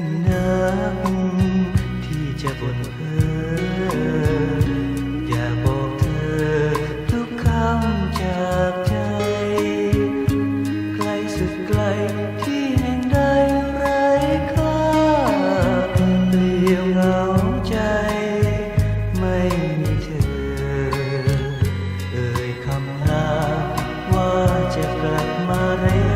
ยิ่งนัก ที่จะบ่นเพ้ออยากบอกเธอ ทุกคำจากใจ ไกลสุดไกลที่แห่งใดไร้ค่าเปลี่ยวเหงาใจ ไม่มีเธอ เอ่ยคำลาว่าจะกลับมาเร็ว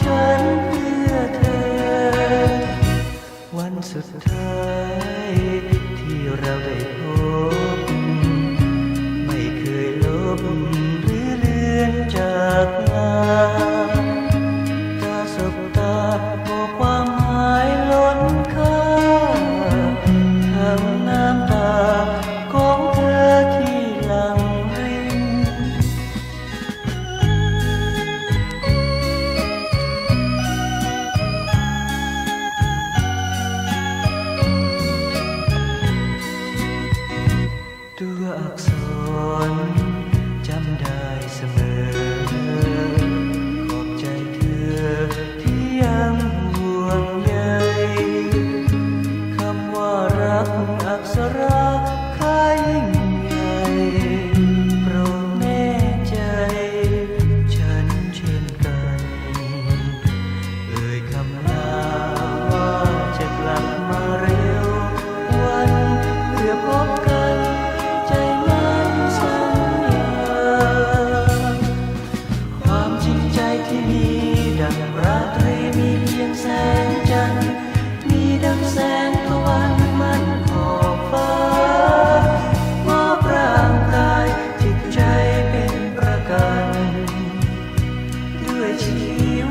ฉันเพื่อเธอ วันสุดท้าย ตัวอักษรจำได้เสมอ ขอบใจเธอที่ยังห่วงใยคำว่ารักอักษรา ชี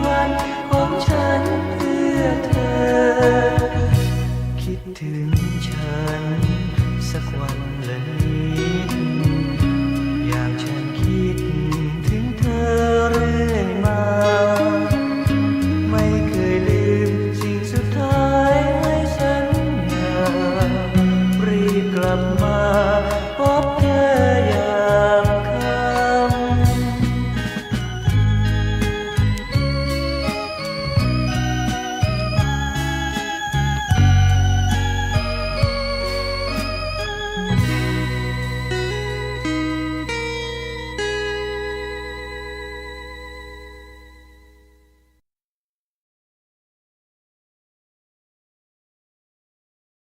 วันของฉันเพื่อเธอ คิดถึงฉันสักวันละอยากฉันคิด